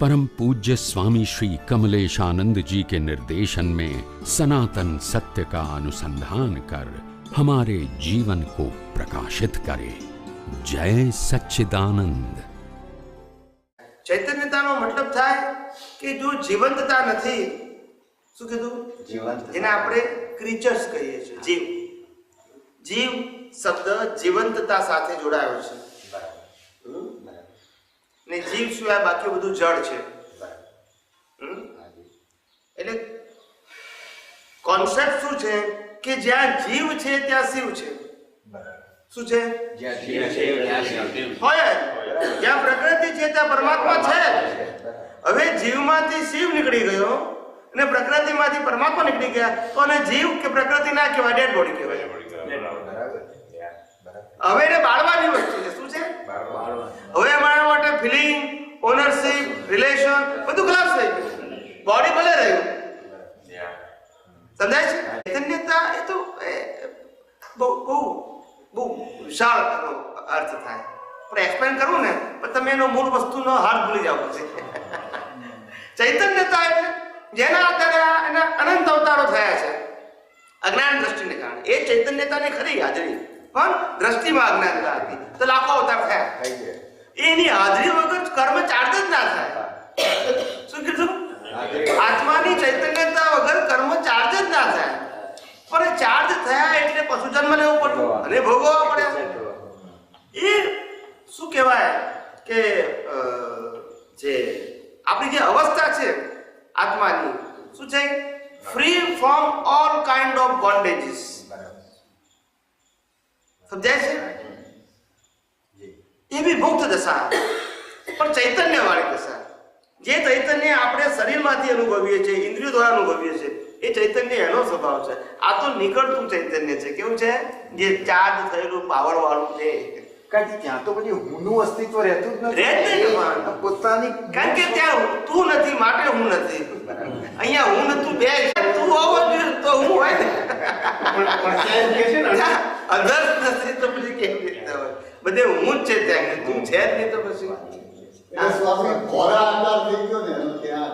परम पूज्य स्वामी श्री कमलेशानंद जी के निर्देशन में सनातन सत्य का अनुसंधान कर हमारे जीवन को प्रकाशित करे जय सच्चिदानंद ચૈતન્યતાનો મતલબ થાય કે જો જીવંતતા નથી શું કીધું જીવંત જેને આપણે ક્રીચર્સ કહીએ છીએ જીવ જીવ શબ્દ જીવંતતા સાથે જોડાયો છે હમ? ને જીવ સિવાય બાકી બધું જળ છે. એટલે કોન્સેપ્ટ શું છે? કે જ્યાં જીવ છે ત્યાં શિવ છે. શું છે? હોય જ્યાં પ્રકૃતિ છે ત્યાં પરમાત્મા છે હવે જીવમાંથી શિવ નીકળી ગયો અને પ્રકૃતિમાંથી પરમાત્મા નીકળી ગયા તો અને જીવ કે પ્રકૃતિ ના કહેવાય ડેડ બોડી કહેવાય. હવે એને બાળવાની વસ્તુ છે શું છે હવે અમારા માટે ફિલિંગ ઓનરશિપ રિલેશન બધું ખલાસ થઈ ગયું. બોડી ભલે રહ્યું. સમજાય છે? ચૈતન્યતા એ તો બહુ બહુ બહુ વિશાળ અર્થ થાય. પણ એક્સપ્લેન કરવું ને, પણ તમે એનો મૂળ વસ્તુનો હાર ભૂલી જાવ પછી. ચૈતન્યતા એટલે જેના આધારે એના અનંત અવતારો થયા છે. અજ્ઞાન દ્રષ્ટિને કારણે. એ ચૈતન્યતાની ખરી હાજરી. પણ દ્રષ્ટિમાં અજ્ઞાનતા હતી. તો લાખો અવતાર થયા. એની હાજરી વગર કર્મ ચાર્જ જ ના થાય. શું કીધું? આત્માની ચૈતન્યતા વગર કર્મ ચાર્જ જ ના થાય. પણ ચાર્જ થયા એટલે પશુ જન્મ લેવું પડ્યું અને ભોગવવા પડ્યા એ શું કહેવાય કે જે આપણી જે અવસ્થા છે આત્માની શું છે? Free from all kind of bondages સમજાય છે? એ બી મુક્ત દશા. પણ ચૈતન્ય વાળી દશા. જે ચૈતન્ય આપણે શરીરમાંથી અનુભવીએ છીએ ઇન્દ્રિયો દ્વારા અનુભવીએ છીએ એ ચૈતન્ય એનો સ્વભાવ છે. આ તો નીકળતું ચૈતન્ય છે. કેવું છે? જે ચાર્જ થયેલું પાવર વાળું છે. કારણ કે ત્યાં તો પછી હુંનું અસ્તિત્વ રહેતું જ રહે જ નહીં ભગવાન. આ પોતાની કારણ કે ત્યાં તું નથી માટે હું નથી. અહીંયા હું નતું બે તું હોવો જોઈએ તો હું હોય. ને નથી તો પછી કેવી રીતે હોય? બધે હું જ છે ત્યાં તું છે જ નહીં તો પછી? એટલે સ્વામી ઘોડા આકાર થઈ ગયો ને ત્યાં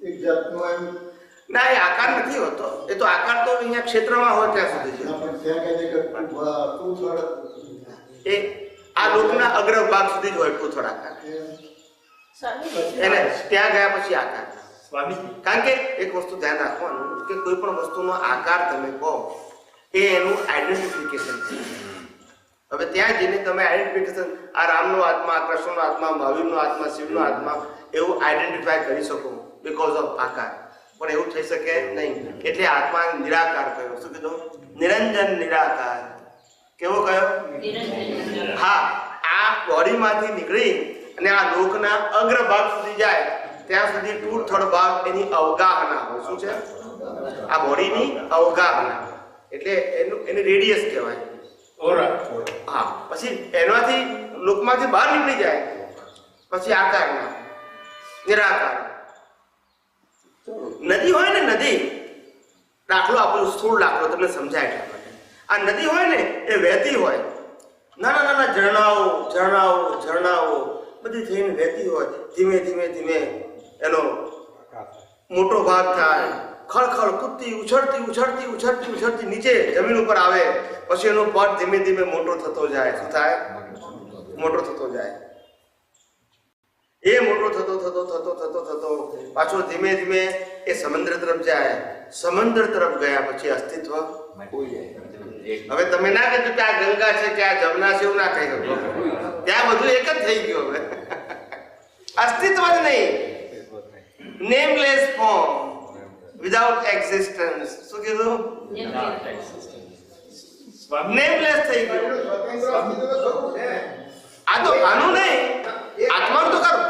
એક જાતનો એમ. ના એ આકાર નથી હોતો. એ તો આકાર તો અહીંયા ક્ષેત્રમાં હોય ત્યાં સુધી છે. એ આ લોકના અગ્ર ભાગ સુધી જ હોય ટૂથડ આકાર. એને ત્યાં ગયા પછી આકાર. કારણ કે એક વસ્તુ ધ્યાન રાખવાનું કે કોઈ પણ વસ્તુનો આકાર તમે કહો એ એનું આઈડેન્ટિફિકેશન છે. હવે ત્યાં જઈને તમે આઈડેન્ટિફિકેશન આ રામનો આત્મા, આ કૃષ્ણનો આત્મા, મહાવીરનો આત્મા, શિવનો આત્મા, એવું આઈડેન્ટિફાય કરી શકો બીકોઝ ઓફ આકાર. પણ એવું થઈ શકે નહીં. એટલે આત્મા નિરાકાર કયો. શું કીધું? નિરંજન નિરાકાર. કેવો કયો? હા, આ બોડીમાંથી નીકળી અને આ લોકના અગ્ર ભાગ સુધી જાય, ત્યાં સુધી ટુ થર્ડ ભાગ એની અવગાહના હોય. શું છે? આ બોડીની અવગાહના. એટલે એનું એની રેડિયસ કહેવાય. હા પછી એનાથી લોકમાંથી બહાર નીકળી જાય. પછી આકારના નિરાકાર. નદી હોય ને નદી દાખલો આપણો સ્થૂળ દાખલો તમને સમજાય એટલા માટે. આ નદી હોય ને એ વહેતી હોય. નાના નાના ઝરણાઓ ઝરણાઓ ઝરણાઓ બધી થઈને વહેતી હોય. ધીમે ધીમે ધીમે એનો મોટો ભાગ થાય. ખળખળ કૂદતી, ઉછળતી ઉછળતી ઉછળતી ઉછળતી નીચે જમીન ઉપર આવે, પછી એનો પટ ધીમે ધીમે મોટો થતો જાય. શું થાય? મોટો થતો જાય. એ મોટો થતો થતો થતો થતો થતો પાછો ધીમે ધીમે એ સમુદ્ર તરફ જાય. સમુદ્ર તરફ ગયા પછી અસ્તિત્વ હવે તમે ના કહેજો કે આ ગંગા છે કે આ જમના છે એવું ના કહી શકો ત્યાં બધું એક જ થઈ ગયું હવે. અસ્તિત્વ જ નહીં. નેમલેસ ફોર્મ વિધાઉટ એક્ઝિસ્ટન્સ શું કીધું નેમલેસ થઈ ગયું. આ તો આનું નહીં. આત્માનું તો ખરું.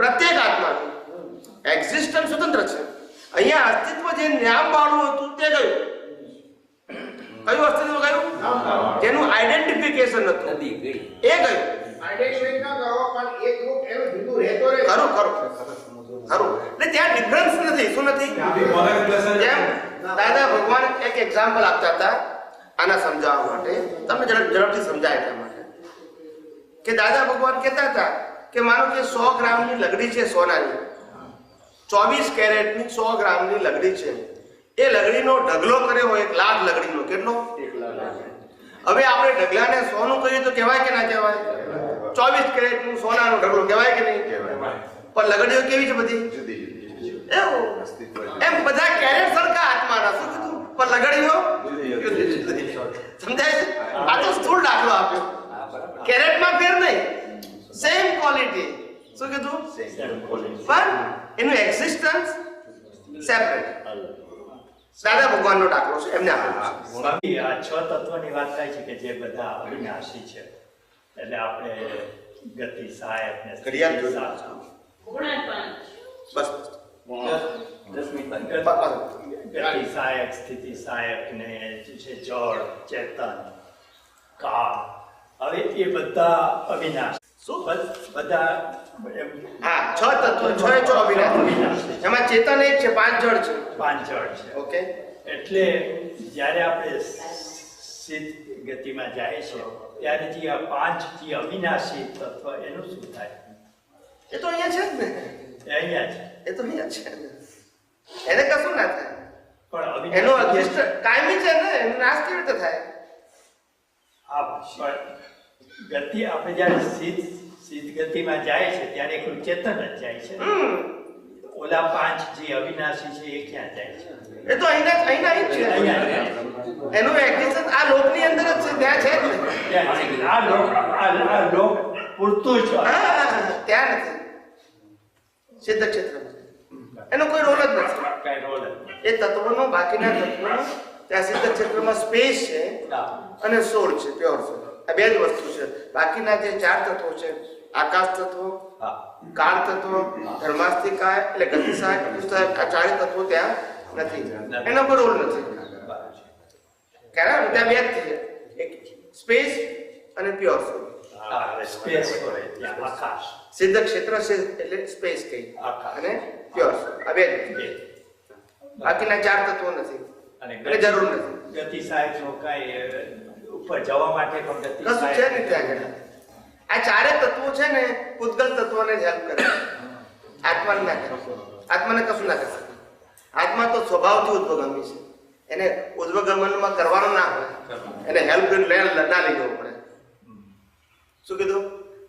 પ્રત્યેક આત્મા. એક્ઝિસ્ટન્સ સ્વતંત્ર છે. અહીંયા અસ્તિત્વ જે નામ વાળું હતું તે ગયું કયું અસ્તિત્વ ગયું જેનું આઈડેન્ટિફિકેશન હતું. એ ગયું આઈડેન્ટિફિકેશન કરો પણ એક રૂપ એનું જુદું રહેતો રહે. ખરું ખરું. ખરું. એટલે ત્યાં ડિફરન્સ નથી શું નથી? જેમ દાદા ભગવાન એક એક્ઝામ્પલ આપતા હતા આના સમજાવવા માટે. તમને ઝડપ ઝડપથી સમજાય એટલા માટે. કે દાદા ભગવાન કહેતા હતા કે માનો કે સો ગ્રામની લગડી છે સોનાની. ચોવીસ કેરેટની સો ગ્રામની લગડી છે. એ લગડીનો ઢગલો કર્યો હોય એક લાખ લગડીનો. કેટલો? હવે આપણે ઢગલાને સોનું કહીએ તો કહેવાય કે ના કહેવાય? ચોવીસ કેરેટનું સોનાનો ઢગલો કહેવાય કે નહીં? પણ લગડીઓ કેવી છે બધી? એવું? એમ બધા કેરેટ સરખા હાથમાં શું કીધું? પણ લગડીઓ સમજાય છે? આ તો સ્થૂળ દાખલો આપ્યો. કેરેટમાં ફેર નહીં. સેમ ક્વોલિટી શું કીધું? પણ એનું એક્ઝિસ્ટન્સ સેપરેટ દાદા ભગવાનનો દાખલો છે એમને આ છ તત્વની વાત થાય છે કે જે બધા અવિનાશી છે. એટલે આપણે ગતિ સહાયક ને સહાયક. બસ. ગતિ સહાયક સ્થિતિ સહાયક ને છે જળ ચેતન કાળ. હવે એ બધા અવિનાશ. શું? બધ- બધા હા છ તત્વ છ એ છ અવિનાશ. એમાં ચેતન એક છે પાંચ જળ છે. પાંચ જળ છે. ઓકે એટલે જ્યારે આપણે સિદ્ધ ગતિમાં જાય છે ત્યારે જે આ પાંચ જે અવિનાશી તત્વ એનું શું થાય? એ તો અહીંયા છે જ ને. અહીંયા છે એ તો અહીંયા છે ને. એને કશું ના થાય. પણ એનો અધિષ્ઠ કાયમી છે ને એનો નાશ કેવી રીતે થાય? આ ગતિ આપણે જ્યારે સિદ્ધ સિદ્ધ ગતિમાં જાય છે ત્યારે એકલું ચેતન જ જાય છે. ઓલા પાંચ જે અવિનાશી છે એ ક્યાં જાય છે? એ તો અહીંના અહીંના અહીં જ છે. એનું એક્ઝિસ્ટન્સ આ લોકની અંદર જ છે ત્યાં છે જ. આ લોક આ લોક પૂરતું જ. ત્યાં નથી. સિદ્ધ ક્ષેત્ર એનો કોઈ રોલ જ નથી. એ તત્વનો બાકીના તત્વનો ત્યાં સિદ્ધ ક્ષેત્રમાં સ્પેસ છે અને સોળ છે પ્યોર સોળ. આ બે જ વસ્તુ છે. બાકીના જે ચાર તત્વો છે આકાશ તત્વો કાળ તત્વ ધર્માસ્તિકાય એટલે કપિસાય આ ચારે તત્વો ત્યાં નથી. એનો કોઈ રોલ નથી. કારણ ત્યાં બે જ છે. એક સ્પેસ અને પ્યોર સોળ. હા, હોય આકાશ. સિદ્ધ ક્ષેત્ર એટલે સ્પેસ કહી અને પ્યોર. આ બે બાકીના ચાર તત્વો નથી. અને જરૂર નથી. ગતિ સાહેબ કાંઈ અ, ઉપર જવા માટે પણ ગતિ કશું છે ને ત્યાં આગળ. આ ચારે તત્વો છે ને પૂતગલ તત્વોને જ હેલ્પ કરે. આત્માને ના કરે. આત્માને કશું ના કરે. આત્મા તો સ્વભાવથી ઉદ્ભવગમી છે. એને ઉદ્ભગમનમાં કરવાનું ના હોય. એને હેલ્પ ના લઈ જવું પડે. શું કીધું?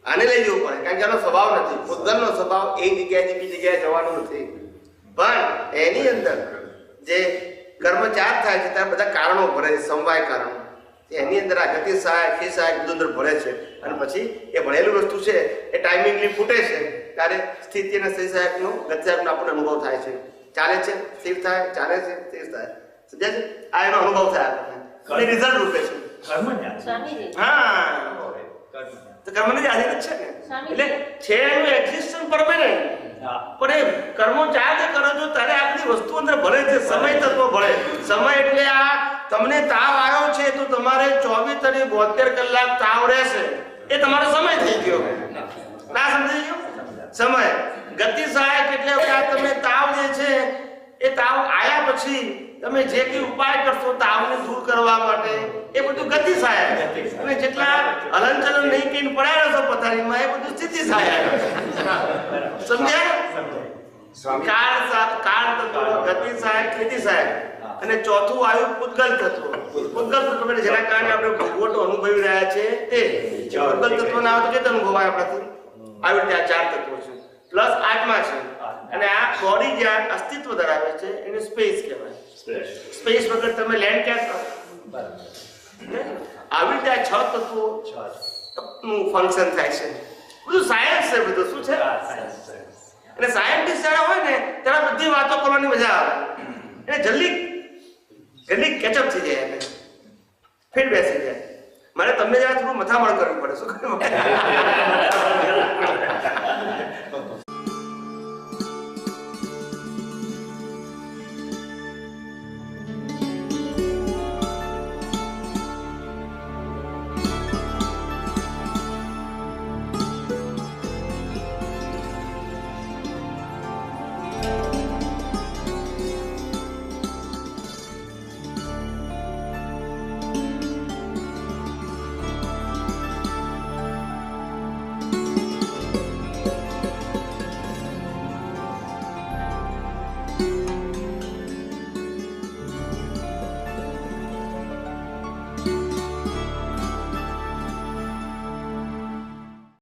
આને લઈ જવું પડે કારણ કે આનો સ્વભાવ નથી. પૂતગલનો સ્વભાવ એક જગ્યાએથી બીજી જગ્યાએ જવાનો નથી. પણ એની અંદર જે કર્મ ચાર થાય છે ત્યારે બધા કારણો ભરે છે સમવાય કારણો. એની અંદર આ ગતિ સહાય ખી સહાય બધું અંદર ભરે છે. અને પછી એ ભણેલું વસ્તુ છે એ ટાઈમિંગલી ફૂટે છે ત્યારે સ્થિતિ અને સ્થિર સહાયકનો ગતિ સહાયકનો આપણને અનુભવ થાય છે. ચાલે છે સ્થિર થાય ચાલે છે સ્થિર થાય. સમજાય છે? આ એનો અનુભવ થાય આપણને. રિઝલ્ટ રૂપે છે. હા. તો કર્મને જ છે ને? એટલે છે એનું એક્ઝિસ્ટન્સ પરમેનન્ટ પણ એ કર્મો ચાર કરો છો ત્યારે આપણી વસ્તુ અંદર ભળે છે સમય તત્વ ભળે. સમય એટલે આ તમને તાવ આવ્યો છે તો તમારે ચોવીસ અને બોતેર કલાક તાવ રહેશે. એ તમારો સમય થઈ ગયો. ના સમજી ગયો? સમય. ગતિ સહાયક એટલે આ તમે તાવ જે છે એ તાવ પછી તમે જે કઈ ઉપાય કરશો તાવને દૂર કરવા માટે એ બધું ગતિ સહાય અને જેટલા હલનચલન નહીં કહીને પડ્યા રહેશો પથારીમાં એ બધું સ્થિતિ સહાય સમજ્યા? કાળ કાળ તત્વ ગતિ સહાયક ખેતી સહાયક અને ચોથું આવ્યું પૂતગલ તત્વ. પૂતગલ. તત્વ એટલે જેના કારણે આપણે ભોગવટો અનુભવી રહ્યા છે તે. પૂતગલ તત્વ ના આવે તો કેટલો અનુભવ આવે આપણાથી આવી રીતે આ ચાર તત્વો છે. પ્લસ આત્મા છે. અને આ બોડી જે અસ્તિત્વ ધરાવે છે એને સ્પેસ કહેવાય. સ્પેસ વગર તમે લેન્ડ ક્યાં કરો? આવી રીતે આ છ તત્વો નું ફંક્શન થાય છે. બધું સાયન્સ છે બધું શું છે. અને સાયન્ટિસ્ટ જ્યારે હોય ને ત્યારે બધી વાતો કરવાની મજા આવે. એને જલ્દી જલ્દી કેચઅપ થઈ જાય એને. ફીટ બેસી જાય. મારે તમને જરા થોડું મથામણ કરવું પડે શું કરવું?